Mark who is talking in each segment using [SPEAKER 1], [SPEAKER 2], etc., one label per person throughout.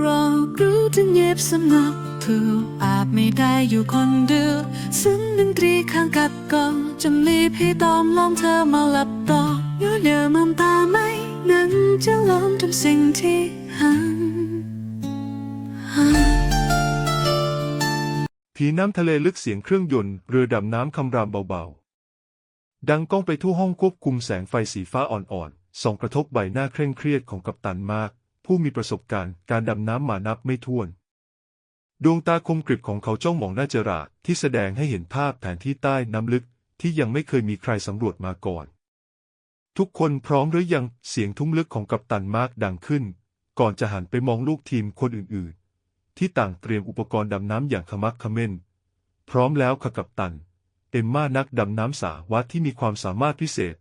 [SPEAKER 1] เรารู้ถึงเย็บสำนักถูกอาจไม่ได้อยู่คนเดียวซึ่งดนตรีข้างกัดกองจำลีพี่ตอมลองเธอมาหลับต่อเยอะเยอมองตาไหมนั้นจะลองทำสิ่งที่หันหัน
[SPEAKER 2] ผีน้ำทะเลลึกเสียงเครื่องยนต์เรือดำน้ำคำรามเบาๆ ดังก้องไปทั่วห้องควบคุมแสงไฟสีฟ้าอ่อนๆ ส่องกระทบใบหน้าเคร่งเครียดของกัปตันมาก ผู้มีประสบการณ์การดำน้ำมานับไม่ถ้วน ดวงตาคมกริบของเขาจ้องมองหน้าจราดที่แสดงให้เห็นภาพแผนที่ใต้น้ำลึกที่ยังไม่เคยมีใครสำรวจมาก่อน ทุกคนพร้อมหรือยังเสียงทุ้มลึกของกัปตันมาร์กดังขึ้น ก่อนจะหันไปมองลูกทีมคนอื่นๆ ที่ต่างเตรียมอุปกรณ์ดำน้ำอย่างขมักขม้น พร้อมแล้วค่ะกัปตัน เอมมานักดำน้ำสาวัตที่มีความสามารถพิเศษ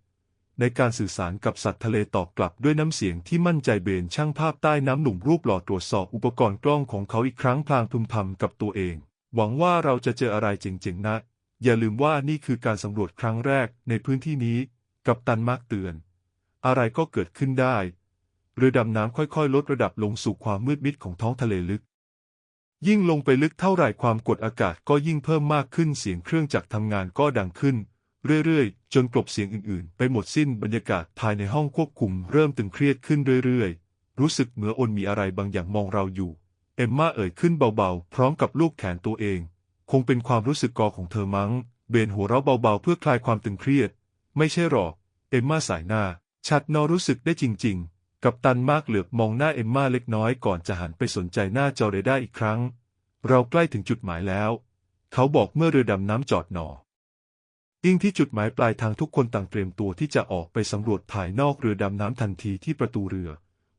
[SPEAKER 2] ในการสื่อสารกับสัตว์ทะเลตอบกลับด้วยน้ำเสียงที่มั่นใจเบนช่างภาพใต้น้ำหนุ่มรูปหล่อตรวจสอบอุปกรณ์กล้องของเขาอีกครั้งพลางพึมพำกับตัวเอง หวังว่าเราจะเจออะไรเจ๋งๆนะ อย่าลืมว่านี่คือการสำรวจครั้งแรกในพื้นที่นี้ กัปตันมากเตือน อะไรก็เกิดขึ้นได้ เรือดำน้ำค่อยๆ ลดระดับลงสู่ความมืดมิดของท้องทะเลลึก ยิ่งลงไปลึกเท่าไหร่ความกดอากาศก็ยิ่งเพิ่มมากขึ้นเสียงเครื่องจักรทำงานก็ดังขึ้น เรื่อยๆ จนกลบเสียงอื่นๆ ไปหมดสิ้นบรรยากาศภายในห้องควบคุมเริ่มตึงเครียดขึ้นเรื่อยๆ รู้สึกเหมือนอนมีอะไรบางอย่างมองเราอยู่ เอมมาเอ่ยขึ้นเบาๆ พร้อมกับลูกแขนตัวเอง คงเป็นความรู้สึกกอของเธอมั้ง เบนหัวเราะเบาๆ เพื่อคลายความตึงเครียด ไม่ใช่หรอก เอมมาสายหน้า ชัดนอรู้สึกได้จริง ๆ กับตันมากเหลือบมองหน้าเอมมาเล็กน้อยก่อนจะหันไปสนใจหน้าจอเรดาร์อีกครั้ง เราใกล้ถึงจุดหมายแล้ว เขาบอกเมื่อเรือดำน้ำจอดหนอ อิงที่จุดหมายปลายทางทุกคนต่างเตรียมตัวที่จะออกไปสำรวจภายนอกเรือดำน้ำทันทีที่ประตูเรือ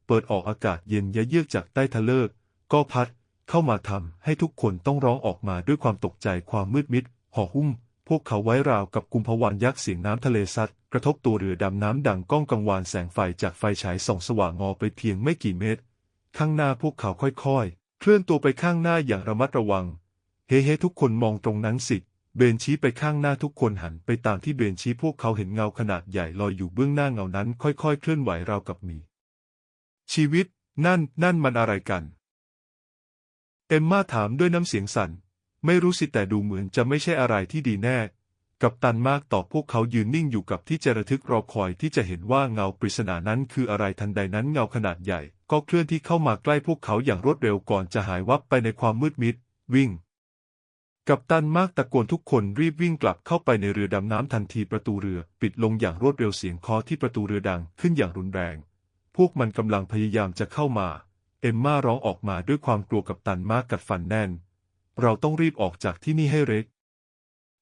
[SPEAKER 2] เปิดออกอากาศเย็นยะเยือกจากใต้ทะเลกก็พัด เข้ามาทำให้ทุกคนต้องร้องออกมาด้วยความตกใจความมืดมิดห่อหุ้ม พวกเขาไว้ราวกับกุมภวันยักษ์เสียงน้ำทะเลซัดกระทบตัวเรือดำน้ำดังก้องกังวานแสงไฟจากไฟฉายส่องสว่างงอไปเพียงไม่กี่เมตร ข้างหน้าพวกเขาค่อยๆ เคลื่อนตัวไปข้างหน้าอย่างระมัดระวัง เฮ้เฮทุกคนมองตรงนั้นสิ เบนชี้ไปข้างหน้าทุกคนหันไปตามที่เบนชี้พวกเขาเห็นเงาขนาดใหญ่ลอยอยู่เบื้องหน้าเงานั้น ค่อยๆ เคลื่อนไหวราวกับมี ชีวิต นั่น นั่นมันอะไรกัน เอมมาถามด้วยน้ำเสียงสั่น ไม่รู้สิแต่ดูเหมือนจะไม่ใช่อะไรที่ดีแน่ กับตันมากตอบพวกเขายืนนิ่งอยู่กับที่เจระทึกรอคอยที่จะเห็นว่าเงาปริศนานั้นคืออะไรทันใดนั้นเงาขนาดใหญ่ ก็เคลื่อนที่เข้ามาใกล้พวกเขาอย่างรวดเร็วก่อนจะหายวับไปในความมืดมิด วิ่ง กับตันมากตะโกนทุกคนรีบวิ่งกลับเข้าไปในเรือดำน้ำทันทีประตูเรือปิดลงอย่างรวดเร็วเสียงคาะที่ประตูเรือดังขึ้นอย่างรุนแรง พวกมันกำลังพยายามจะเข้ามา เอมมาร้องออกมาด้วยความกลัวกับตันมากกัดฟันแน่น เราต้องรีบออกจากที่นี่ให้เร็ว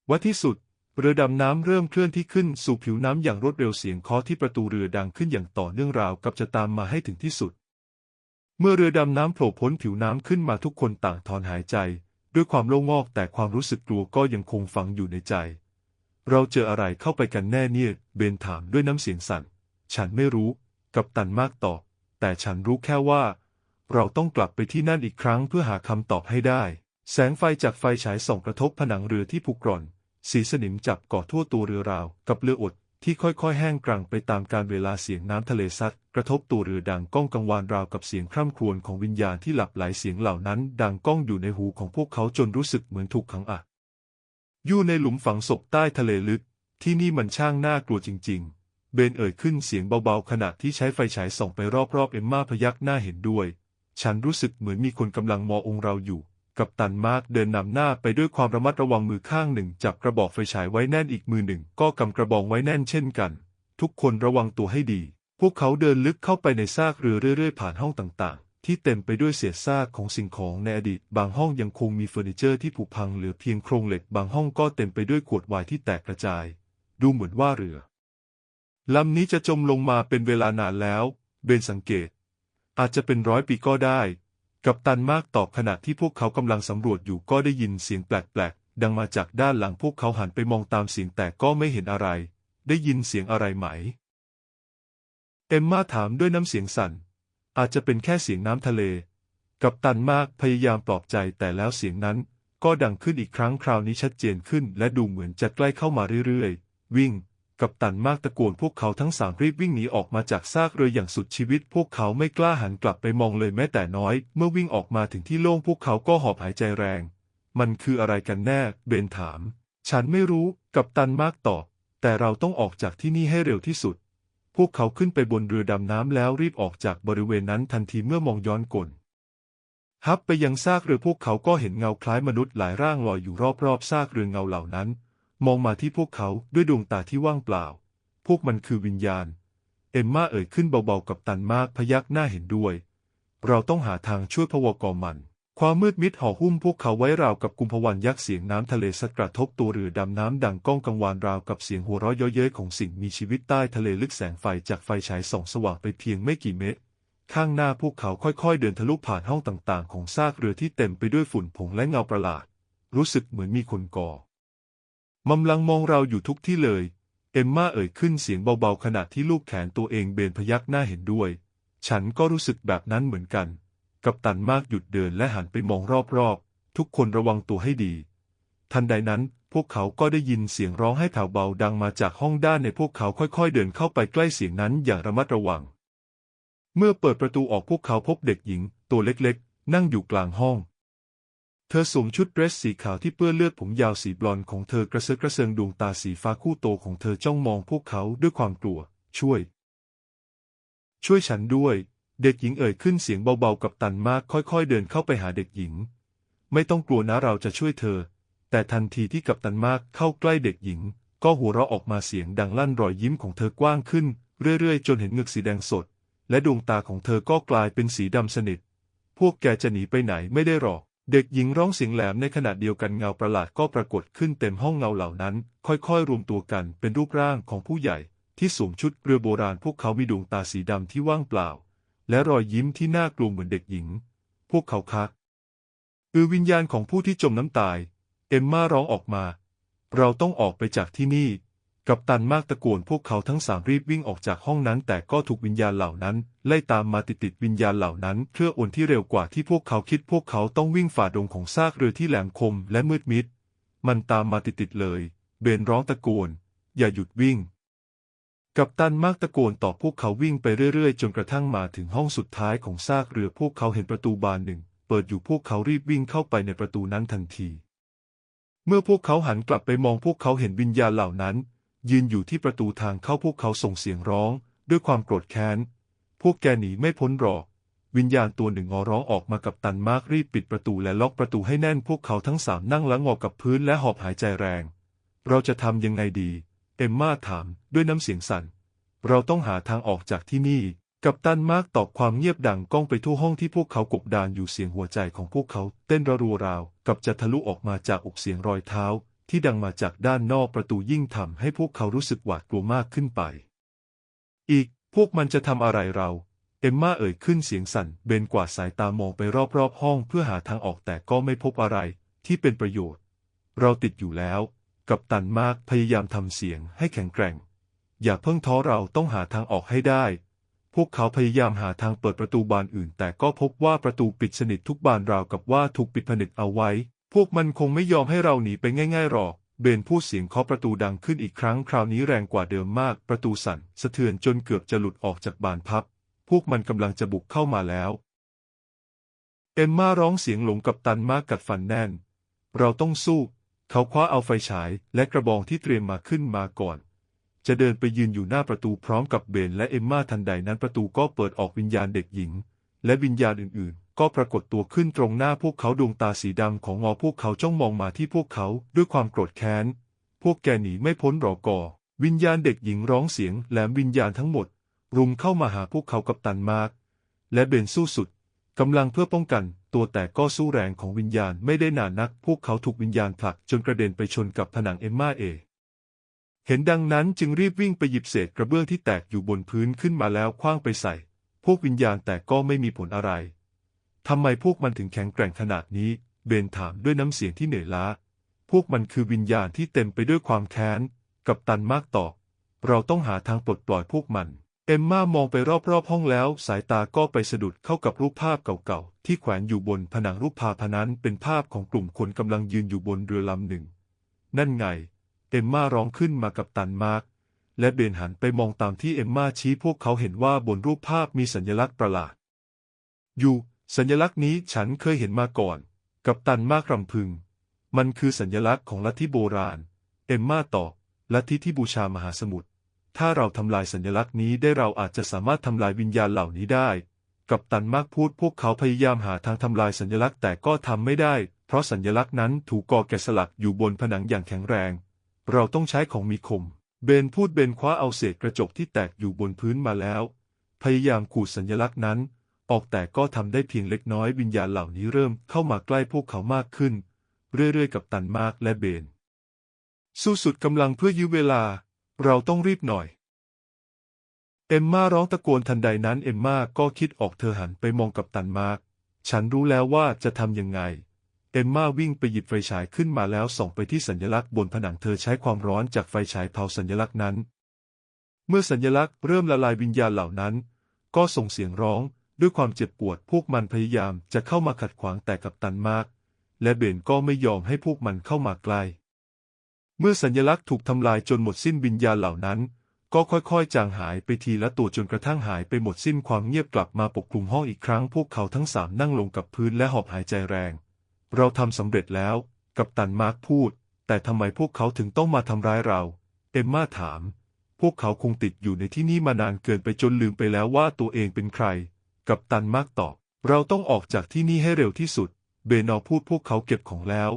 [SPEAKER 2] ว่าที่สุด เรือดำน้ำเริ่มเคลื่อนที่ขึ้นสู่ผิวน้ำอย่างรวดเร็วเสียงคาะที่ประตูเรือดังขึ้นอย่างต่อเนื่องราวกับจะตามมาให้ถึงที่สุด เมื่อเรือดำน้ำโผล่พ้นผิวน้ำขึ้นมาทุกคนต่างถอนหายใจ ด้วยความโล่งอกแต่ความรู้สึกกลัวก็ยังคงฝังอยู่ในใจ เราเจออะไรเข้าไปกันแน่เนี่ย เบนถามด้วยน้ำเสียงสั่น ฉันไม่รู้ กับตันมากตอบ แต่ฉันรู้แค่ว่า เราต้องกลับไปที่นั่นอีกครั้งเพื่อหาคำตอบให้ได้ แสงไฟจากไฟฉายส่องกระทบผนังเรือที่ผุกร่อน สีสนิมจับก่อทั่วตัวเรือราว กับเรืออด ที่ค่อยๆ แห้งกรังไปตามการเวลาเสียงน้ำทะเลซัดกระทบตัวเรือดังก้องกังวานราวกับเสียงคร่ำครวญของวิญญาณที่หลับไหลเสียงเหล่านั้น ดังก้องอยู่ในหูของพวกเขาจนรู้สึกเหมือนถูกขังอัดอยู่ในหลุมฝังศพใต้ทะเลลึก ที่นี่มันช่างน่ากลัวจริง ๆ เบนเอ่ยขึ้นเสียงเบาๆ ขณะที่ใช้ไฟฉายส่องไปรอบๆ เอมมาพยักหน้าเห็นด้วย ฉันรู้สึกเหมือนมีคนกำลังมององเราอยู่ กับตันมาร์กเดินนำหน้าไปด้วยความระมัดระวังมือข้างหนึ่งจับกระบอกไฟฉายไว้แน่นอีกมือหนึ่งก็กำกระบองไว้แน่นเช่นกัน ทุกคนระวังตัวให้ดี พวกเขาเดินลึกเข้าไปในซากเรือเรื่อยๆ ผ่านห้องต่างๆ ที่เต็มไปด้วยเศษซากของสิ่งของในอดีต บางห้องยังคงมีเฟอร์นิเจอร์ที่ผุพังเหลือเพียงโครงเหล็กบางห้องก็เต็มไปด้วยขวดไวน์ที่แตกกระจาย ดูเหมือนว่าเรือลำนี้จะจมลงมาเป็นเวลานานแล้ว เบนสังเกต อาจจะเป็นร้อยปีก็ได้ กับตันมากตอบขณะที่พวกเขากำลังสำรวจอยู่ก็ได้ยินเสียงแปลกๆ ดังมาจากด้านหลังพวกเขาหันไปมองตามเสียงแต่ก็ไม่เห็นอะไร ได้ยินเสียงอะไรไหม เอมมาถามด้วยน้ำเสียงสั่น อาจจะเป็นแค่เสียงน้ำทะเล กับตันมากพยายามปลอบใจแต่แล้วเสียงนั้น ก็ดังขึ้นอีกครั้งคราวนี้ชัดเจนขึ้น และดูเหมือนจะใกล้เข้ามาเรื่อยๆ วิ่ง กับตันมากตะโกนพวกเขาทั้งสามรีบวิ่งหนีออกมาจากซากเรืออย่างสุดชีวิต พวกเขาไม่กล้าหันกลับไปมองเลยแม้แต่น้อย เมื่อวิ่งออกมาถึงที่โล่งพวกเขาก็หอบหายใจแรง มันคืออะไรกันแน่ เบนถาม ฉันไม่รู้ กับตันมากตอบ แต่เราต้องออกจากที่นี่ให้เร็วที่สุด พวกเขาขึ้นไปบนเรือดำน้ำแล้วรีบออกจากบริเวณนั้นทันทีเมื่อมองย้อนกลฮับไปยังซากเรือพวกเขาก็เห็นเงาคล้ายมนุษย์หลายร่างลอยอยู่รอบๆซากเรือเงาเหล่านั้น มองมาที่พวกเขาด้วยดวงตาที่ว่างเปล่า พวกมันคือวิญญาณ เอ็มมาเอ่ยขึ้นเบาๆกับตันมากพยักหน้าเห็นด้วย เราต้องหาทางช่วยพวกอมัน ความมืดมิดห่อหุ้มพวกเขาไว้ราวกับกุมภวันยักษ์เสียงน้ำทะเลสัดกระทบตัวเรือดำน้ำดังก้องกังวานราวกับเสียงหัวเราะเย้อเย้ยของสิ่งมีชีวิตใต้ทะเลลึกแสงไฟจากไฟฉายส่องสว่างไปเพียงไม่กี่เมตรข้างหน้าพวกเขาค่อยๆ เดินทะลุผ่านห้องต่างๆ ของซากเรือที่เต็มไปด้วยฝุ่นผงและเงาประหลาด รู้สึกเหมือนมีคนก่อ มำลังมองเราอยู่ทุกที่เลย เอมมาเอ่ยขึ้นเสียงเบาๆขณะที่ลูกแขนตัวเองเบนพยักหน้าเห็นด้วย ฉันก็รู้สึกแบบนั้นเหมือนกัน กับตันมากหยุดเดินและหันไปมองรอบๆ ทุกคนระวังตัวให้ดี ทันใดนั้นพวกเขาก็ได้ยินเสียงร้องให้แผ่วเบาดังมาจากห้องด้านในพวกเขาค่อยๆ เดินเข้าไปใกล้เสียงนั้นอย่างระมัดระวัง เมื่อเปิดประตูออกพวกเขาพบเด็กหญิง ตัวเล็กๆ นั่งอยู่กลางห้อง ธอสวมชุดเดรสสีขาวที่เปื้อนเลือดผมยาวสีบลอนด์ของเธอกระเซาะกระเซิงดวงตาสีฟ้าคู่โตของเธอจ้องมองพวกเขาด้วยความกลัว ช่วย ช่วยฉันด้วย เด็กหญิงเอ่ยขึ้นเสียงเบาๆกับตันมากค่อยๆ เดินเข้าไปหาเด็กหญิง ไม่ต้องกลัวนะเราจะช่วยเธอ แต่ทันทีที่กับตันมากเข้าใกล้เด็กหญิง ก็หัวเราะออกมาเสียงดังลั่นรอยยิ้มของเธอกว้างขึ้น เรื่อยๆ จนเห็นเงือกสีแดงสด และดวงตาของเธอก็กลายเป็นสีดำสนิท พวกแกจะหนีไปไหนไม่ได้หรอก เด็กหญิงร้องเสียงแหลมในขณะเดียวกันเงาประหลาดก็ปรากฏขึ้นเต็มห้องเงาเหล่านั้น ค่อยๆ รวมตัวกันเป็นรูปร่างของผู้ใหญ่ ที่สวมชุดเรือโบราณพวกเขามีดวงตาสีดำที่ว่างเปล่า และรอยยิ้มที่น่ากลัวเหมือนเด็กหญิง พวกเขาคักอือวิญญาณของผู้ที่จมน้ำตาย เอมมาร้องออกมา เราต้องออกไปจากที่นี่ กับตันมากตะโกนพวกเขาทั้งสามรีบวิ่งออกจากห้องนั้น แต่ก็ถูกวิญญาณเหล่านั้น ไล่ตามมาติดติดวิญญาณเหล่านั้นเคลื่อนอนที่เร็วกว่าที่พวกเขาคิดพวกเขาต้องวิ่งฝ่าดงของซากเรือที่แหลมคมและมืดมิด มันตามมาติดติดเลย เบนร้องตะโกน อย่าหยุดวิ่ง กับตันมากตะโกนต่อพวกเขาวิ่งไปเรื่อยๆ จนกระทั่งมาถึงห้องสุดท้ายของซากเรือพวกเขาเห็นประตูบานหนึ่ง เปิดอยู่พวกเขารีบวิ่งเข้าไปในประตูนั้นทันที เมื่อพวกเขาหันกลับไปมองพวกเขาเห็นวิญญาณเหล่านั้น ยืนอยู่ที่ประตูทางเข้าพวกเขาส่งเสียงร้อง ด้วยความโกรธแค้น พวกแกหนีไม่พ้นหรอก วิญญาณตัวหนึ่งงอร้องออกมากับตันมากรีบปิดประตูและล็อกประตูให้แน่นพวกเขาทั้งสามนั่งละงอกับพื้นและหอบหายใจแรง เราจะทำยังไงดี เอมมาถามด้วยน้ำเสียงสั่น เราต้องหาทางออกจากที่นี่ กับตันมากตอบความเงียบดังก้องไปทั่วห้องที่พวกเขากบดานอยู่เสียงหัวใจของพวกเขา เต้นระรัวราวกับจะทะลุออกมาจากอกเสียงรอยเท้า ที่ดังมาจากด้านนอกประตูยิ่งทำให้พวกเขารู้สึกหวาดกลัวมากขึ้นไป อีกพวกมันจะทำอะไรเรา เอมมาเอ่ยขึ้นเสียงสั่น เบนกวาดสายตามองไปรอบๆห้องเพื่อหาทางออกแต่ก็ไม่พบอะไรที่เป็นประโยชน์ เราติดอยู่แล้ว กับตันมากพยายามทำเสียงให้แข็งแกร่ง อย่าเพิ่งท้อเราต้องหาทางออกให้ได้ พวกเขาพยายามหาทางเปิดประตูบานอื่น แต่ก็พบว่าประตูปิดสนิททุกบานราวกับว่าถูกปิดผนึกเอาไว้ พวกมันคงไม่ยอมให้เราหนีไปง่ายๆหรอก เบนพูดเสียงเคาะประตูดังขึ้นอีกครั้งคราวนี้แรงกว่าเดิมมาก ประตูสั่น สะเทือนจนเกือบจะหลุดออกจากบานพับ พวกมันกำลังจะบุกเข้ามาแล้ว เอ็มมาร้องเสียงหลงกับตันมากกัดฟันแน่น เราต้องสู้ เขาคว้าเอาไฟฉายและกระบองที่เตรียมมาขึ้นมาก่อนจะเดินไปยืนอยู่หน้าประตูพร้อมกับเบนและเอมมาทันใดนั้นประตูก็เปิดออกวิญญาณเด็กหญิง และวิญญาณอื่นๆ ก็ปรากฏตัวขึ้นตรงหน้าพวกเขาดวงตาสีดำของงอพวกเขาจ้องมองมาที่พวกเขาด้วยความโกรธแค้น พวกแกหนีไม่พ้นหรอกอวิญญาณเด็กหญิงร้องเสียงแหลมวิญญาณทั้งหมด รุมเข้ามาหาพวกเขากับตันมาก และเบนสู้สุดกำลังเพื่อป้องกัน ตัวแต่ก็สู้แรงของวิญญาณไม่ได้นานนัก พวกเขาถูกวิญญาณผลักจนกระเด็นไปชนกับผนังเอมมาเอ เห็นดังนั้นจึงรีบวิ่งไปหยิบเศษกระเบื้องที่แตกอยู่บนพื้นขึ้นมาแล้วคว้างไปใส่ พวกวิญญาณแต่ก็ไม่มีผลอะไร ทำไมพวกมันถึงแข็งแกร่งขนาดนี้ เบนถามด้วยน้ำเสียงที่เหนื่อยล้า พวกมันคือวิญญาณที่เต็มไปด้วยความแค้น กับตันมากตอเราต้องหาทางปลดปล่อยพวกมัน เอมม่ามองไปรอบๆห้องแล้ว สายตาก็ไปสะดุดเข้ากับรูปภาพเก่าๆ ที่แขวนอยู่บนผนังรูปภาพนั้นเป็นภาพของกลุ่มคนกำลังยืนอยู่บนเรือลำหนึ่ง นั่นไง เอมม่าร้องขึ้นมากับตันมาก และเบนหันไปมองตามที่เอมม่าชี้พวกเขาเห็นว่าบนรูปภาพมีสัญลักษณ์ประหลาดอยู่ สัญลักษณ์นี้ฉันเคยเห็นมาก่อน กับตันมากรำพึง มันคือสัญลักษณ์ของลัทธิโบราณ เอมมาตอบลัทธิที่บูชามหาสมุทร ถ้าเราทำลายสัญลักษณ์นี้ได้เราอาจจะสามารถทำลายวิญญาณเหล่านี้ได้ กับตันมากพูดพวกเขาพยายามหาทางทำลายสัญลักษณ์แต่ก็ทำไม่ได้ เพราะสัญลักษณ์นั้นถูกก่อแกะสลักอยู่บนผนังอย่างแข็งแรง เราต้องใช้ของมีคม เบนพูดเบนคว้าเอาเศษกระจกที่แตกอยู่บนพื้นมาแล้ว พยายามขูดสัญลักษณ์นั้น ออกแต่ก็ทำได้เพียงเล็กน้อยวิญญาณเหล่านี้เริ่มเข้ามาใกล้พวกเขามากขึ้น เรื่อยๆกับตันมากและเบน สู้สุดกำลังเพื่อยื้อเวลา เราต้องรีบหน่อย เอมมาร้องตะโกนทันใดนั้นเอมมาก็คิดออกเธอหันไปมองกับตันมากฉันรู้แล้วว่าจะทำยังไง เอมมาวิ่งไปหยิบไฟฉายขึ้นมาแล้วส่องไปที่สัญลักษณ์บนผนังเธอใช้ความร้อนจากไฟฉายเผาสัญลักษณ์นั้น เมื่อสัญลักษณ์เริ่มละลายวิญญาณเหล่านั้น ก็ส่งเสียงร้อง ด้วยความเจ็บปวดพวกมันพยายามจะเข้ามาขัดขวางแต่กับตันมาก และเบนก็ไม่ยอมให้พวกมันเข้ามาใกล้ เมื่อสัญลักษณ์ถูกทำลายจนหมดสิ้นวิญญาณเหล่านั้น ก็ค่อยๆ จางหายไปทีละตัวจนกระทั่งหายไปหมดสิ้นความเงียบกลับมาปกคลุมห้องอีกครั้งพวกเขาทั้งสามนั่งลงกับพื้นและหอบหายใจแรง เราทำสำเร็จแล้ว กับตันมาร์คพูด แต่ทำไมพวกเขาถึงต้องมาทำร้ายเรา เอมมาถาม พวกเขาคงติดอยู่ในที่นี่มานานเกินไปจนลืมไปแล้วว่าตัวเองเป็นใคร กับตันมาร์คตอบ เราต้องออกจากที่นี่ให้เร็วที่สุด เบนอพูดพวกเขาเก็บของแล้ว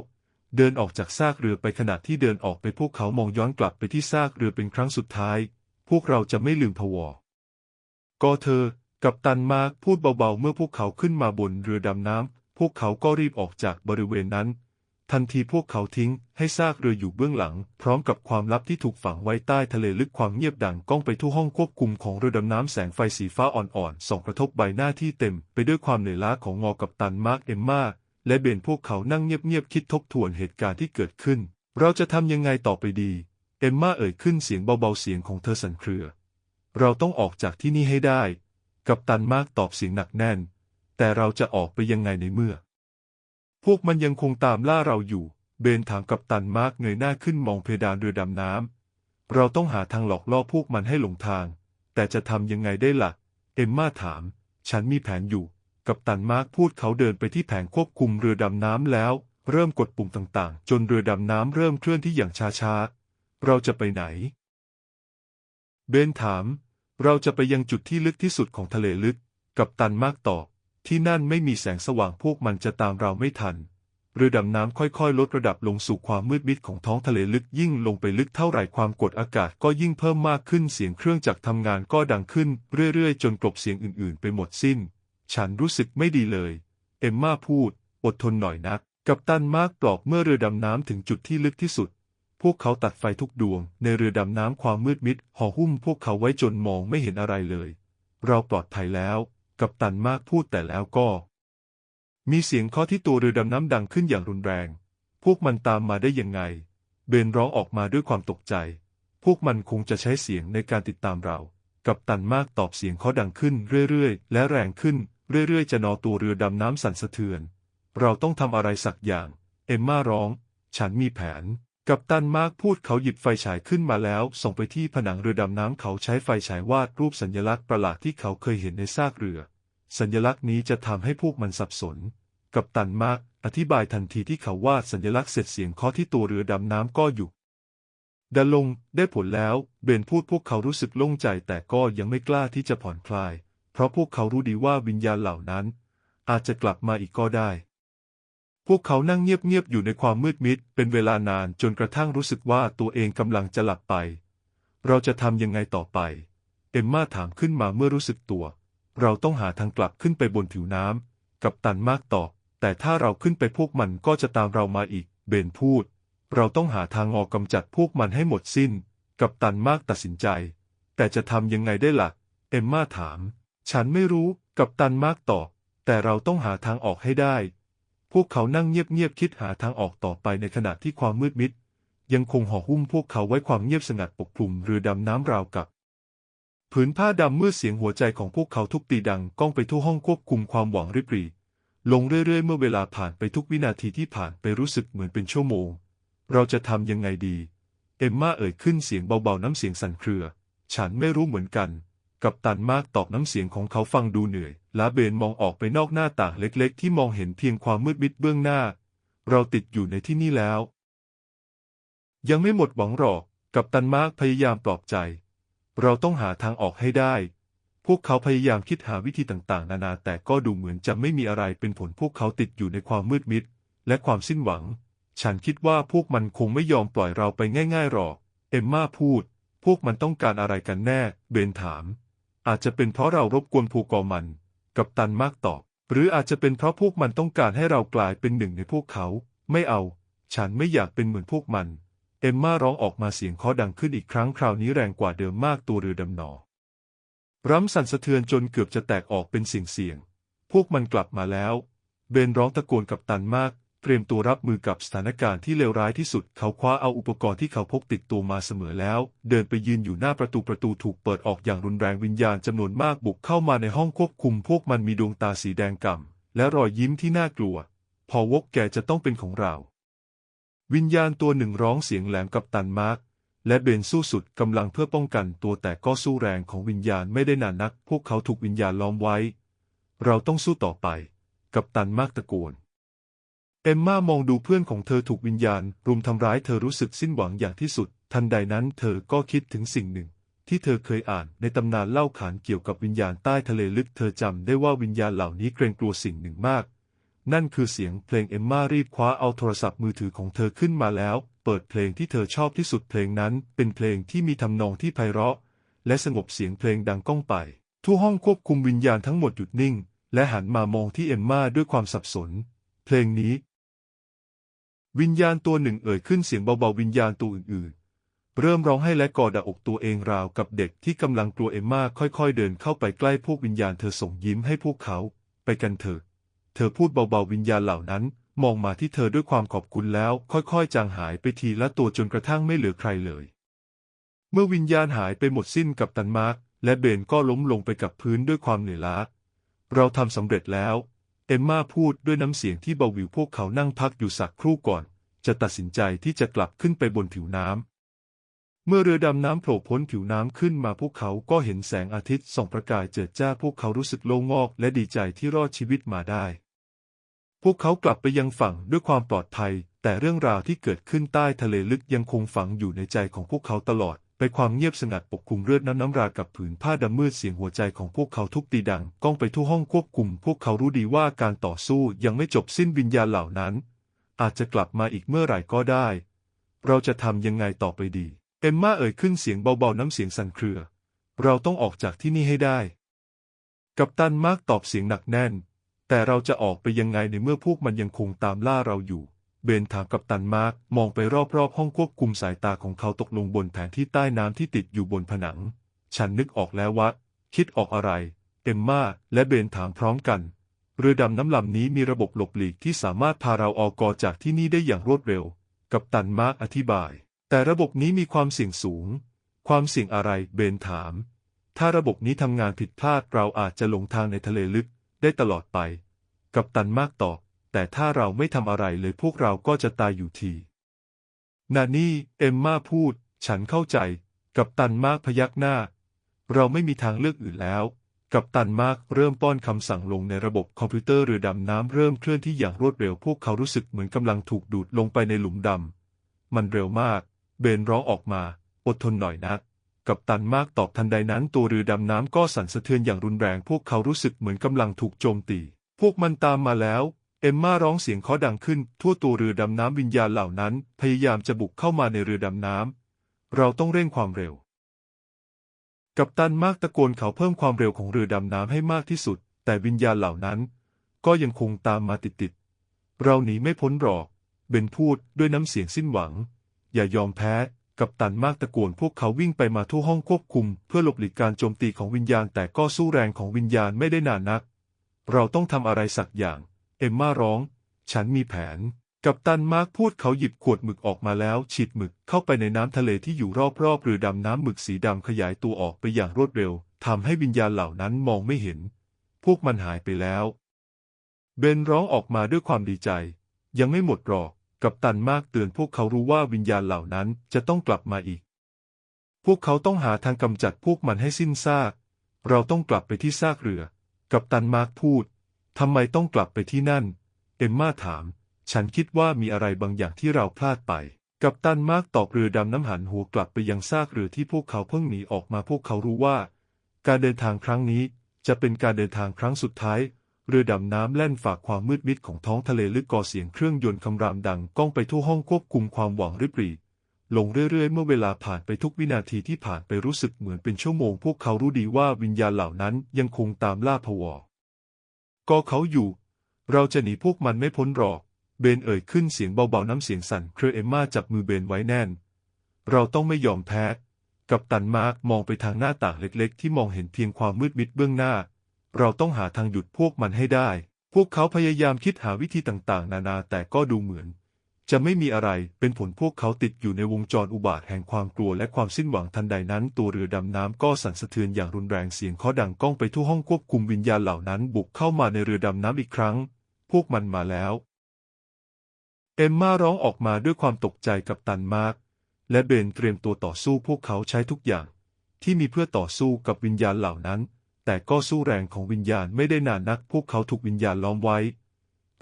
[SPEAKER 2] เดินออกจากซากเรือไปขณะที่เดินออกไปพวกเขามองย้อนกลับไปที่ซากเรือเป็นครั้งสุดท้าย พวกเราจะไม่ลืมพวอก็เธอ กับตันมาร์กพูดเบาๆ เมื่อพวกเขาขึ้นมาบนเรือดำน้ำพวกเขาก็รีบออกจากบริเวณนั้น ทันทีพวกเขาทิ้งให้ซากเรืออยู่เบื้องหลัง พร้อมกับความลับที่ถูกฝังไว้ใต้ทะเลลึกความเงียบดังก้องไปทั่วห้องควบคุมของเรือดำน้ำแสงไฟสีฟ้าอ่อนๆส่องกระทบใบหน้าที่เต็ม ไปด้วยความเหนื่อยล้าของงอกับตันมาร์คเอมมาและเบนพวกเขานั่งเงียบๆคิดทบทวนเหตุการณ์ที่เกิดขึ้น เราจะทำยังไงต่อไปดี เอมมาเอ่ยขึ้นเสียงเบาๆเสียงของเธอสั่นเครือ เราต้องออกจากที่นี่ให้ได้ กับตันมาร์กตอบเสียงหนักแน่น แต่เราจะออกไปยังไงในเมื่อ พวกมันยังคงตามล่าเราอยู่ เบนถามกับตันมาร์กเงยหน้าขึ้นมองเพดานเรือดำน้ำ เราต้องหาทางหลอกล่อพวกมันให้หลงทาง แต่จะทำยังไงได้ละ่ะ เอมมาถาม ฉันมีแผนอยู่ กับตันมาร์กพูดเขาเดินไปที่แผงควบคุมเรือดำน้ำแล้ว เริ่มกดปุ่มต่างๆ จนเรือดำน้ำเริ่มเคลื่อนที่อย่างช้าๆ เราจะไปไหน เบนถาม เราจะไปยังจุดที่ลึกที่สุดของทะเลลึก กับตันมาร์กตอบ ที่นั่นไม่มีแสงสว่างพวกมันจะตามเราไม่ทัน เรือดำน้ำค่อยๆ ลดระดับลงสู่ความมืดมิดของท้องทะเลลึกยิ่งลงไปลึกเท่าไหร่ความกดอากาศก็ยิ่งเพิ่มมากขึ้นเสียงเครื่องจักรทำงานก็ดังขึ้นเรื่อยๆ จนกลบเสียงอื่นๆ ไปหมดสิ้น ฉันรู้สึกไม่ดีเลย เอมมาพูด อดทนหน่อยนัก กับตันมากปลอบเมื่อเรือดำน้ำถึงจุดที่ลึกที่สุด พวกเขาตัดไฟทุกดวง ในเรือดำน้ำความมืดมิดห่อหุ้มพวกเขาไว้จนมองไม่เห็นอะไรเลย เราปลอดภัยแล้ว กับตันมากพูดแต่แล้วก็ มีเสียงเคาะที่ตัวเรือดำน้ำดังขึ้นอย่างรุนแรง พวกมันตามมาได้ยังไง เบนร้องออกมาด้วยความตกใจ พวกมันคงจะใช้เสียงในการติดตามเรา กับตันมากตอบเสียงเคาะดังขึ้นเรื่อยๆ และแรงขึ้น เรื่อยๆ จะนอตัวเรือดำน้ำสั่นสะเทือน เราต้องทำอะไรสักอย่าง เอมมาร้อง ฉันมีแผน กับตันมาร์กพูดเขาหยิบไฟฉายขึ้นมาแล้ว ส่งไปที่ผนังเรือดำน้ำเขาใช้ไฟฉายวาดรูปสัญลักษณ์ประหลาดที่เขาเคยเห็นในซากเรือ สัญลักษณ์นี้จะทำให้พวกมันสับสน กับตันมาร์กอธิบายทันทีที่เขาวาดสัญลักษณ์เสร็จเสียงเคาะที่ตัวเรือดำน้ำก็หยุดดันลงได้ผลแล้ว เบนพูดพวกเขารู้สึกโล่งใจแต่ก็ยังไม่กล้าที่จะผ่อนคลาย เพราะพวกเขารู้ดีว่าวิญญาณเหล่านั้น อาจจะกลับมาอีกก็ได้ พวกเขานั่งเงียบๆอยู่ในความมืดมิดเป็นเวลานานจนกระทั่งรู้สึกว่าตัวเองกำลังจะหลับไป เราจะทำยังไงต่อไป เอมมาถามขึ้นมาเมื่อรู้สึกตัว เราต้องหาทางกลับขึ้นไปบนผิวน้ำกับตันมากตอบแต่ถ้าเราขึ้นไปพวกมันก็จะตามเรามาอีก เบนพูด เราต้องหาทางออกกำจัดพวกมันให้หมดสิ้น กับตันมากตัดสินใจ แต่จะทำยังไงได้ละ่ะ เอมมาถาม ฉันไม่รู้ กับตันมากตอบแต่เราต้องหาทางออกให้ได้ พวกเขานั่งเงียบๆคิดหาทางออกต่อไปในขณะที่ความมืดมิด ยังคงห่อหุ้มพวกเขาไว้ความเงียบสงัดปกคลุมเรือดำน้ำราวกับผืนผ้าดำเมื่อเสียงหัวใจของพวกเขาทุกตีดังก้องไปทั่วห้องควบคุมความหวังริบรีลงเรื่อยๆ เมื่อเวลาผ่านไปทุกวินาทีที่ผ่านไปรู้สึกเหมือนเป็นชั่วโมง เราจะทำยังไงดี เอมมาเอ่ยขึ้นเสียงเบาๆน้ำเสียงสั่นเครือ ฉันไม่รู้เหมือนกัน กับตันมากตอบน้ำเสียงของเขาฟังดูเหนื่อย ลาเบนมองออกไปนอกหน้าต่างเล็กๆ ที่มองเห็นเพียงความมืดมิดเบื้องหน้า เราติดอยู่ในที่นี่แล้ว ยังไม่หมดหวังหรอก กับตันมากพยายามปลอบใจ เราต้องหาทางออกให้ได้ พวกเขาพยายามคิดหาวิธีต่างๆ นานาแต่ก็ดูเหมือนจะไม่มีอะไรเป็นผลพวกเขาติดอยู่ในความมืดมิด และความสิ้นหวัง ฉันคิดว่าพวกมันคงไม่ยอมปล่อยเราไปง่าย ๆหรอก เอมมาพูด พวกมันต้องการอะไรกันแน่ เบนถาม อาจจะเป็นเพราะเรารบกวนภูกอมัน กับตันมากตอบ หรืออาจจะเป็นเพราะพวกมันต้องการให้เรากลายเป็นหนึ่งในพวกเขา ไม่เอา ฉันไม่อยากเป็นเหมือนพวกมัน เอมมาร้องออกมาเสียงเคาะดังขึ้นอีกครั้งคราวนี้แรงกว่าเดิมมากตัวเรือดำหนอร้ำสั่นสะเทือนจนเกือบจะแตกออกเป็นเสียงเสียงๆพวกมันกลับมาแล้ว เบนร้องตะโกนกับตันมาก เตรียมตัวรับมือกับสถานการณ์ที่เลวร้ายที่สุด เขาคว้าเอาอุปกรณ์ที่เขาพกติดตัวมาเสมอแล้ว เดินไปยืนอยู่หน้าประตูประตูถูกเปิดออกอย่างรุนแรงวิญญาณจำนวนมากบุกเข้ามาในห้องควบคุมพวกมันมีดวงตาสีแดงก่ำและรอยยิ้มที่น่ากลัว พอวกแกจะต้องเป็นของเรา วิญญาณตัวหนึ่งร้องเสียงแหลมกับตันมาร์กและเบนสู้สุดกำลังเพื่อป้องกันตัวแต่ก็สู้แรงของวิญญาณไม่ได้นานนัก พวกเขาถูกวิญญาณล้อมไว้ เราต้องสู้ต่อไป กับตันมากตะโกน เอมมามองดูเพื่อนของเธอถูกวิญญาณ รุมทำร้ายเธอรู้สึกสิ้นหวังอย่างที่สุด ทันใดนั้นเธอก็คิดถึงสิ่งหนึ่ง ที่เธอเคยอ่านในตำนานเล่าขานเกี่ยวกับวิญญาณใต้ทะเลลึกเธอจำได้ว่าวิญญาณเหล่านี้เกรงกลัวสิ่งหนึ่งมาก นั่นคือเสียงเพลงเอมมารีบคว้าเอาโทรศัพท์มือถือของเธอขึ้นมาแล้ว เปิดเพลงที่เธอชอบที่สุดเพลงนั้น เป็นเพลงที่มีทำนองที่ไพเราะ และสงบเสียงเพลงดังก้องไป ทั่วห้องควบคุมวิญญาณทั้งหมดหยุดนิ่ง และหันมามองที่เอมมาด้วยความสับสน เพลงนี้ วิญญาณตัวหนึ่งเอ่ยขึ้นเสียงเบาๆวิญญาณตัวอื่นๆ เริ่มร้องให้และกอดอกตัวเองราวกับเด็กที่กำลังกลัวเอมมาค่อยๆ เดินเข้าไปใกล้พวกวิญญาณเธอส่งยิ้มให้พวกเขา ไปกันเถอะ เธอพูดเบาๆวิญญาณเหล่านั้น มองมาที่เธอด้วยความขอบคุณแล้ว ค่อยๆ จางหายไปทีละตัวจนกระทั่งไม่เหลือใครเลย เมื่อวิญญาณหายไปหมดสิ้นกับตันมาร์กและเบนก็ล้มลงไปกับพื้นด้วยความเหนื่อยล้าเราทำสำเร็จแล้ว เอมมาพูดด้วยน้ำเสียงที่เบาวิวพวกเขานั่งพักอยู่สักครู่ก่อน จะตัดสินใจที่จะกลับขึ้นไปบนผิวน้ำ เมื่อเรือดำน้ำโผล่พ้นผิวน้ำขึ้นมาพวกเขาก็เห็นแสงอาทิตย์ส่องประกายเจิดจ้าพวกเขารู้สึกโล่งอกและดีใจที่รอดชีวิตมาได้ พวกเขากลับไปยังฝั่งด้วยความปลอดภัย แต่เรื่องราวที่เกิดขึ้นใต้ทะเลลึกยังคงฝังอยู่ในใจของพวกเขาตลอด ไปความเงียบสงัดปกคลุมเลือดน้ำน้ำรากับผืนผ้าดำมืดเสียงหัวใจของพวกเขาทุกตีดังก้องไปทั่วห้องควบคุม พวกเขารู้ดีว่าการต่อสู้ยังไม่จบสิ้นวิญญาณเหล่านั้น อาจจะกลับมาอีกเมื่อไหร่ก็ได้ เราจะทำยังไงต่อไปดี เอมมาเอ่ยขึ้นเสียงเบาๆน้ำเสียงสั่นเครือ เราต้องออกจากที่นี่ให้ได้ กัปตันมาร์กตอบเสียงหนักแน่น แต่เราจะออกไปยังไงในเมื่อพวกมันยังคงตามล่าเราอยู่ เบนถามกัปตันมาร์กมองไปรอบๆ ห้องควบคุมสายตาของเขาตกลงบนแผนที่ใต้น้ำที่ติดอยู่บนผนัง ฉันนึกออกแล้วว่าคิดออกอะไร เอมมาและเบนถามพร้อมกัน เรือดำน้ำลำนี้มีระบบหลบหลีกที่สามารถพาเราออกกอจากที่นี่ได้อย่างรวดเร็ว กัปตันมาร์กอธิบาย แต่ระบบนี้มีความเสี่ยงสูง ความเสี่ยงอะไร เบนถาม ถ้าระบบนี้ทำงานผิดพลาดเราอาจจะหลงทางในทะเลลึกได้ตลอดไป กัปตันมากตอบ แต่ถ้าเราไม่ทำอะไรเลยพวกเราก็จะตายอยู่ที นานี่ เอมมาพูด ฉันเข้าใจ กัปตันมากพยักหน้า เราไม่มีทางเลือกอื่นแล้ว กัปตันมากเริ่มป้อนคำสั่งลงในระบบคอมพิวเตอร์เรือดำน้ำเริ่มเคลื่อนที่อย่างรวดเร็ว พวกเขารู้สึกเหมือนกำลังถูกดูดลงไปในหลุมดำ มันเร็วมาก เบนร้องออกมา อดทนหน่อยนะกัปตันมากตอบทันใดนั้นตัวเรือดำน้ำก็สั่นสะเทือนอย่างรุนแรง พวกเขารู้สึกเหมือนกำลังถูกโจมตี พวกมันตามมาแล้ว เอมม่าร้องเสียงเคาะดังขึ้น ทั่วตัวเรือดำน้ำวิญญาณเหล่านั้น พยายามจะบุกเข้ามาในเรือดำน้ำ เราต้องเร่งความเร็ว กัปตันมากตะโกนเขาเพิ่มความเร็วของเรือดำน้ำให้มากที่สุด แต่วิญญาณเหล่านั้น ก็ยังคงตามมาติดๆ เราหนีไม่พ้นหรอก เบนพูดด้วยน้ำเสียงสิ้นหวัง อย่ายอมแพ้ กัปตันมากตะโกนพวกเขาวิ่งไปมาทั่วห้องควบคุม เพื่อหลบหลีกการโจมตีของวิญญาณแต่ก็สู้แรงของวิญญาณไม่ได้นานนัก เราต้องทำอะไรสักอย่าง เอมม่าร้อง ฉันมีแผน กัปตันมาร์กพูดเขาหยิบขวดหมึกออกมาแล้วฉีดหมึกเข้าไปในน้ำทะเลที่อยู่รอบๆเรือดำน้ำหมึกสีดำขยายตัวออกไปอย่างรวดเร็วทำให้วิญญาณเหล่านั้นมองไม่เห็น พวกมันหายไปแล้ว เบนร้องออกมาด้วยความดีใจ ยังไม่หมดหรอก กับตันมากเตือนพวกเขารู้ว่าวิญญาณเหล่านั้นจะต้องกลับมาอีก พวกเขาต้องหาทางกำจัดพวกมันให้สิ้นซาก เราต้องกลับไปที่ซากเรือ กับตันมาร์กพูด ทำไมต้องกลับไปที่นั่น เอมมาถาม ฉันคิดว่ามีอะไรบางอย่างที่เราพลาดไป กับตันมาร์กตอบเรือดำน้ำหันหัวกลับไปยังซากเรือที่พวกเขาเพิ่งหนีออกมาพวกเขารู้ว่า การเดินทางครั้งนี้จะเป็นการเดินทางครั้งสุดท้าย เรือดำน้ำแล่นฝากความมืดมิดของท้องทะเลลึกก่อเสียงเครื่องยนต์คำรามดังก้องไปทั่วห้องควบคุมความหวังริบหรี่ลงเรื่อยๆ เมื่อเวลาผ่านไปทุกวินาทีที่ผ่านไปรู้สึกเหมือนเป็นชั่วโมง พวกเขารู้ดีว่าวิญญาณเหล่านั้นยังคงตามล่าพวอ ก็เขาอยู่ เราจะหนีพวกมันไม่พ้นหรอก เบนเอ่ยขึ้นเสียงเบาๆน้ำเสียงสั่น เครือเอมมาจับมือเบนไว้แน่น เราต้องไม่ยอมแพ้ กับตันมาร์กมองไปทางหน้าต่างเล็กๆ ที่มองเห็นเพียงความมืดมิดเบื้องหน้า เราต้องหาทางหยุดพวกมันให้ได้ พวกเขาพยายามคิดหาวิธีต่างๆ นานาแต่ก็ดูเหมือน จะไม่มีอะไรเป็นผลพวกเขาติดอยู่ในวงจรอุบาทแห่งความกลัวและความสิ้นหวังทันใดนั้นตัวเรือดำน้ำก็สั่นสะเทือนอย่างรุนแรงเสียงเคาะดังก้องไปทั่วห้องควบคุมวิญญาณเหล่านั้นบุกเข้ามาในเรือดำน้ำอีกครั้ง พวกมันมาแล้ว เอมมาร้องออกมาด้วยความตกใจกับตันมาก และเบนเตรียมตัวต่อสู้พวกเขาใช้ทุกอย่าง ที่มีเพื่อต่อสู้กับวิญญาณเหล่านั้น แต่ก็สู้แรงของวิญญาณไม่ได้นานนัก พวกเขาถูกวิญญาณล้อมไว้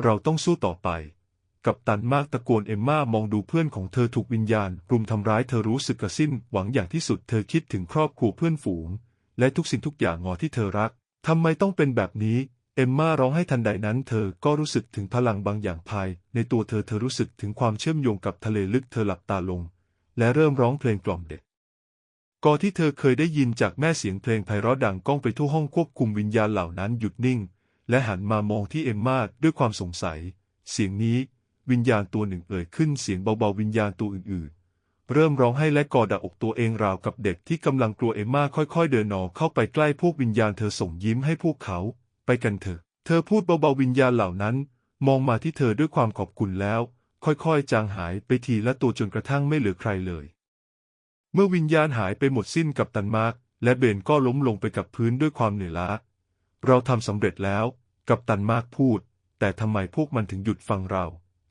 [SPEAKER 2] เราต้องสู้ต่อไป กับตันมากตะโกนเอมมามองดูเพื่อนของเธอถูกวิญญาณรุมทำร้ายเธอรู้สึกกระสิ้นหวังอย่างที่สุดเธอคิดถึงครอบครัวเพื่อนฝูง และทุกสิ่งทุกอย่างงอที่เธอรักทำไมต้องเป็นแบบนี้ เอมมาร้องให้ทันใดนั้นเธอก็รู้สึกถึงพลังบางอย่างภาย ในตัวเธอเธอรู้สึกถึงความเชื่อมโยงกับทะเลลึกเธอหลับตาลง และเริ่มร้องเพลงกล่อมเด็กก่อที่เธอเคยได้ยินจากแม่เสียงเพลงไพเราะดังก้องไปทั่วห้องควบคุมวิญญาณเหล่านั้นหยุดนิ่ง และหันมามองที่เอมมาด้วยความสงสัย เสียงนี้ วิญญาณตัวหนึ่งเอ่ยขึ้นเสียงเบาๆวิญญาณตัวอื่นๆ เริ่มร้องให้และกอดอกตัวเองราวกับเด็กที่กำลังกลัวเอมมาค่อยๆ เดินหนอเข้าไปใกล้พวกวิญญาณเธอส่งยิ้มให้พวกเขา ไปกันเถอะ เธอพูดเบาๆวิญญาณเหล่านั้น มองมาที่เธอด้วยความขอบคุณแล้ว ค่อยๆ จางหายไปทีละตัวจนกระทั่งไม่เหลือใครเลย เมื่อวิญญาณหายไปหมดสิ้นกับตันมาร์กและเบนก็ล้มลงไปกับพื้นด้วยความเหนื่อยล้า เราทำสำเร็จแล้ว กับตันมาร์กพูด แต่ทำไมพวกมันถึงหยุดฟังเรา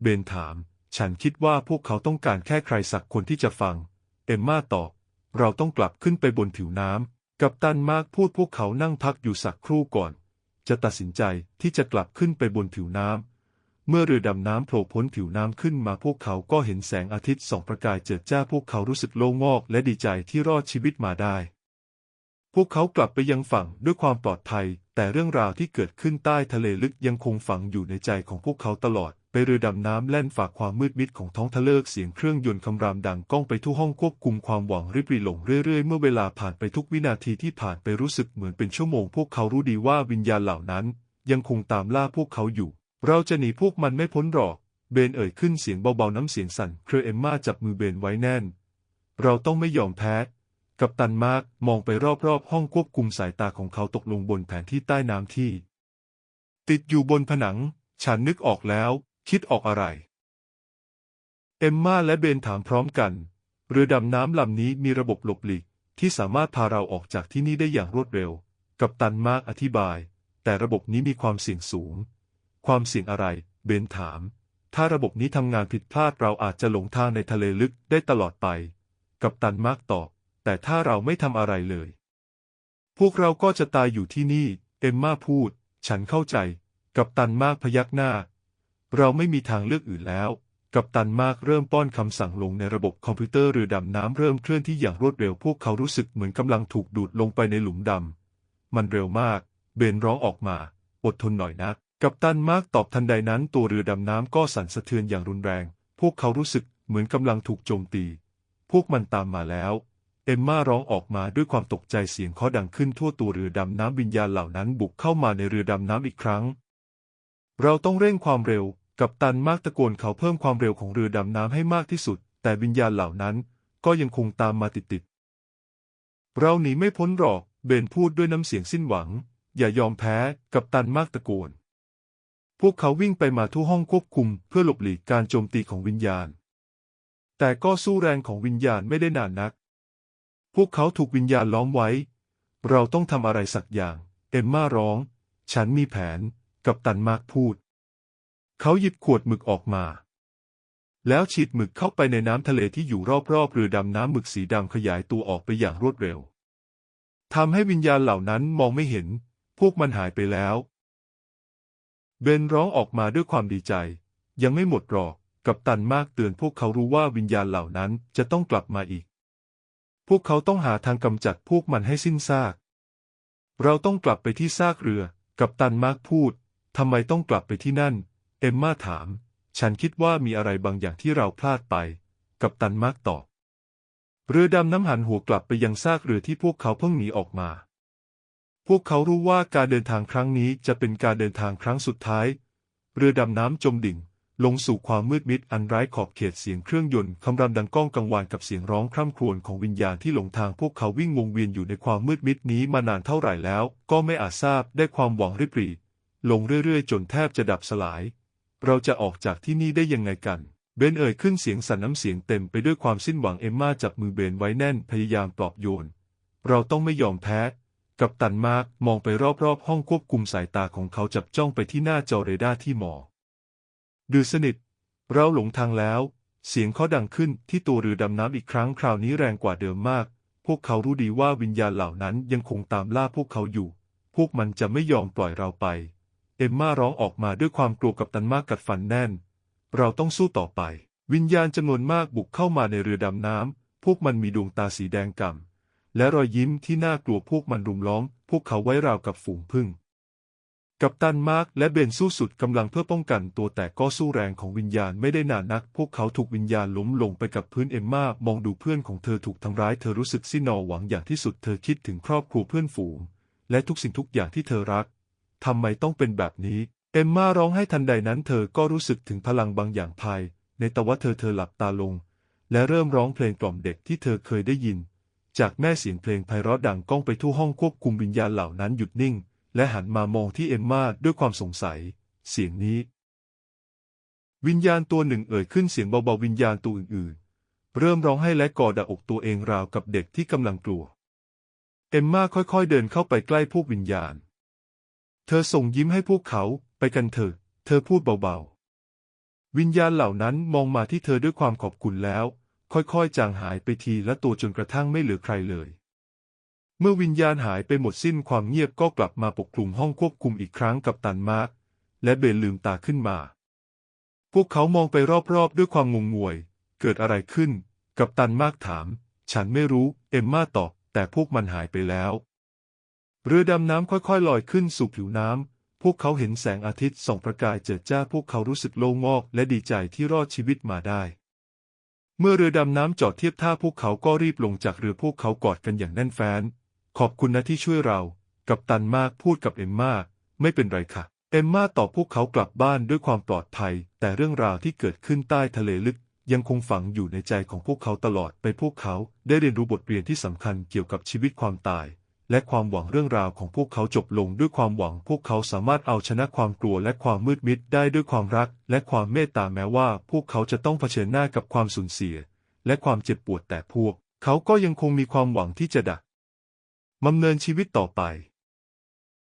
[SPEAKER 2] เบนถาม ฉันคิดว่าพวกเขาต้องการแค่ใครสักคนที่จะฟัง เอมมาตอบ เราต้องกลับขึ้นไปบนผิวน้ำ กับตันมาร์กพูดพวกเขานั่งพักอยู่สักครู่ก่อน จะตัดสินใจที่จะกลับขึ้นไปบนผิวน้ำเมื่อเรือดำน้ำโผล่พ้นผิวน้ำขึ้นมาพวกเขาก็เห็นแสงอาทิตย์ส่องประกายเจิดจ้าพวกเขารู้สึกโล่งอกและดีใจที่รอดชีวิตมาได้ พวกเขากลับไปยังฝั่งด้วยความปลอดภัย แต่เรื่องราวที่เกิดขึ้นใต้ทะเลลึกยังคงฝังอยู่ในใจของพวกเขาตลอด ไปเรือดำน้ำแล่นฝากความมืดมิดของท้องทะเลกเสียงเครื่องยนต์คำรามดังก้องไปทั่วห้องควบคุมความหวังริบรีหลงเรื่อยๆ เมื่อเวลาผ่านไปทุกวินาทีที่ผ่านไปรู้สึกเหมือนเป็นชั่วโมง พวกเขารู้ดีว่าวิญญาณเหล่านั้น ยังคงตามล่าพวกเขาอยู่ เราจะหนีพวกมันไม่พ้นหรอก เบนเอ่ยขึ้นเสียงเบาๆน้ำเสียงสั่น เครเอมมาจับมือเบนไว้แน่น เราต้องไม่ยอมแพ้กับตันมาร์กมองไปรอบๆ ห้องควบคุมสายตาของเขาตกลงบนแผนที่ใต้น้ำที่ ติดอยู่บนผนัง ฉันนึกออกแล้ว คิดออกอะไร เอมมาและเบนถามพร้อมกัน เรือดำน้ำลำนี้มีระบบหลบหลีกที่สามารถพาเราออกจากที่นี่ได้อย่างรวดเร็ว กับตันมาร์กอธิบาย แต่ระบบนี้มีความเสี่ยงสูง ความเสี่ยงอะไร เบนถาม ถ้าระบบนี้ทำงานผิดพลาดเราอาจจะหลงทางในทะเลลึกได้ตลอดไป กับตันมาร์กตอบ แต่ถ้าเราไม่ทำอะไรเลย พวกเราก็จะตายอยู่ที่นี่ เอมมาพูด ฉันเข้าใจ กับตันมากพยักหน้า เราไม่มีทางเลือกอื่นแล้ว กับตันมากเริ่มป้อนคำสั่งลงในระบบคอมพิวเตอร์เรือดำน้ำเริ่มเคลื่อนที่อย่างรวดเร็วพวกเขารู้สึกเหมือนกำลังถูกดูดลงไปในหลุมดำ มันเร็วมาก เบนร้องออกมา อดทนหน่อยนะกับตันมากตอบทันใดนั้นตัวเรือดำน้ำก็สั่นสะเทือนอย่างรุนแรง พวกเขารู้สึกเหมือนกำลังถูกโจมตี พวกมันตามมาแล้วเอมม่าร้องออกมาด้วยความตกใจเสียงเคาะดังขึ้นทั่วตัวเรือดำน้ำวิญญาณเหล่านั้นบุกเข้ามาในเรือดำน้ำอีกครั้ง เราต้องเร่งความเร็ว กับตันมากตะโกนเขาเพิ่มความเร็วของเรือดำน้ำให้มากที่สุด แต่วิญญาณเหล่านั้นก็ยังคงตามมาติดๆ เราหนีไม่พ้นหรอก เบนพูดด้วยน้ำเสียงสิ้นหวัง อย่ายอมแพ้ กับตันมากตะโกน พวกเขาวิ่งไปมาทั่วห้องควบคุมเพื่อหลบหลีกการโจมตีของวิญญาณ แต่ก็สู้แรงของวิญญาณไม่ได้นานนัก พวกเขาถูกวิญญาณล้อมไว้ เราต้องทำอะไรสักอย่าง เอมมาร้อง ฉันมีแผน กับตันมากพูด เขาหยิบขวดหมึกออกมา แล้วฉีดหมึกเข้าไปในน้ำทะเลที่อยู่รอบๆเรือดำน้ำหมึกสีดำขยายตัวออกไปอย่างรวดเร็วทำให้วิญญาณเหล่านั้นมองไม่เห็น พวกมันหายไปแล้ว เบนร้องออกมาด้วยความดีใจ ยังไม่หมดหรอกกับตันมากเตือนพวกเขารู้ว่าวิญญาณเหล่านั้นจะต้องกลับมาอีก พวกเขาต้องหาทางกำจัดพวกมันให้สิ้นซาก เราต้องกลับไปที่ซากเรือ กับตันมากพูด ทำไมต้องกลับไปที่นั่น เอมมาถาม ฉันคิดว่ามีอะไรบางอย่างที่เราพลาดไป กับตันมาร์กตอบ เรือดำน้ำหันหัวกลับไปยังซากเรือที่พวกเขาเพิ่งหนีออกมา พวกเขารู้ว่าการเดินทางครั้งนี้จะเป็นการเดินทางครั้งสุดท้าย เรือดำน้ำจมดิ่ง ลงสู่ความมืดมิดอันไร้ขอบเขตเสียงเครื่องยนต์คำรามดังก้องกังวานกับเสียงร้องคร่ำครวญของวิญญาณที่หลงทางพวกเขาวิ่งวงเวียนอยู่ในความมืดมิดนี้มานานเท่าไหร่แล้ว ก็ไม่อาจทราบได้ความหวังริบหรี่ลงเรื่อยๆ จนแทบจะดับสลาย เราจะออกจากที่นี่ได้ยังไงกัน เบนเอ่ยขึ้นเสียงสั่นน้ำเสียงเต็มไปด้วยความสิ้นหวังเอมมาจับมือเบนไว้แน่นพยายามปลอบโยน เราต้องไม่ยอมแพ้ กับตันมาร์กมองไปรอบๆ ห้องควบคุมสายตาของเขาจับจ้องไปที่หน้าจอเรดาร์ที่หมอดือสนิท เราหลงทางแล้ว เสียงเขาดังขึ้นที่ตัวเรือดำน้ำอีกครั้งคราวนี้แรงกว่าเดิมมาก พวกเขารู้ดีว่าวิญญาณเหล่านั้นยังคงตามล่าพวกเขาอยู่ พวกมันจะไม่ยอมปล่อยเราไป มม่าร้องออกมาด้วยความกลัวกับตันมากกัดฟันแน่น เราต้องสู้ต่อไป วิญญาณจำนวนมากบุกเข้ามาในเรือดำน้ำพวกมันมีดวงตาสีแดงก่ำและรอยยิ้มที่น่ากลัวพวกมันรุมล้อม พวกเขาไว้ราวกับฝูงผึ้งกัปตันมาร์กและเบนสู้สุดกำลังเพื่อป้องกันตัวแต่ก็สู้แรงของวิญญาณไม่ได้นานนัก พวกเขาถูกวิญญาณล้มลงไปกับพื้นเอมมามองดูเพื่อนของเธอถูกทำร้ายเธอรู้สึกสิ้นอหวังอย่างที่สุดเธอคิดถึงครอบครัวเพื่อนฝูง และทุกสิ่งทุกอย่างที่เธอรัก ทำไมต้องเป็นแบบนี้ เอมมาร้องให้ทันใดนั้นเธอก็รู้สึกถึงพลังบางอย่างภาย ในแต่ว่าเธอเธอหลับตาลง และเริ่มร้องเพลงกล่อมเด็กที่เธอเคยได้ยิน จากแม่เสียงเพลงไพเราะดังก้องไปทั่วห้องควบคุมวิญญาณเหล่านั้นหยุดนิ่ง และหันมามองที่เอมมาด้วยความสงสัย เสียงนี้ วิญญาณตัวหนึ่งเอ่ยขึ้นเสียงเบาๆวิญญาณตัวอื่นๆ เริ่มร้องให้และกอดอกตัวเองราวกับเด็กที่กำลังกลัว เอมมาค่อยๆเดินเข้าไปใกล้พวกวิญญาณ เธอส่งยิ้มให้พวกเขา ไปกันเถอะ เธอพูดเบาๆ วิญญาณเหล่านั้นมองมาที่เธอด้วยความขอบคุณแล้ว ค่อยๆ จางหายไปทีละตัวจนกระทั่งไม่เหลือใครเลย เมื่อวิญญาณหายไปหมดสิ้นความเงียบก็กลับมาปกคลุมห้องควบคุมอีกครั้งกับตันมาร์กและเบนลืมตาขึ้นมา พวกเขามองไปรอบๆ ด้วยความงงงวย เกิดอะไรขึ้น กับตันมาร์กถาม ฉันไม่รู้ เอมมาตอบ แต่พวกมันหายไปแล้ว เรือดำน้ำค่อยๆลอยขึ้นสู่ผิวน้ำ พวกเขาเห็นแสงอาทิตย์ส่องประกายเจิดจ้าพวกเขารู้สึกโล่งอกและดีใจที่รอดชีวิตมาได้ เมื่อเรือดำน้ำจอดเทียบท่าพวกเขาก็รีบลงจากเรือพวกเขากอดกันอย่างแน่นแฟ้น ขอบคุณนะที่ช่วยเรา กับตันมากพูดกับเอมมาไม่เป็นไรค่ะ เอมมาตอบพวกเขากลับบ้านด้วยความปลอดภัย แต่เรื่องราวที่เกิดขึ้นใต้ทะเลลึกยังคงฝังอยู่ในใจของพวกเขาตลอดไปพวกเขาได้เรียนรู้บทเรียนที่สำคัญเกี่ยวกับชีวิตความตาย และความหวังเรื่องราวของพวกเขาจบลงด้วยความหวังพวกเขาสามารถเอาชนะความกลัวและความมืดมิดได้ด้วยความรักและความเมตตาแม้ว่า พวกเขาจะต้องเผชิญหน้ากับความสูญเสีย และความเจ็บปวดแต่พวก เขาก็ยังคงมีความหวังที่จะดักมำเนินชีวิตต่อไป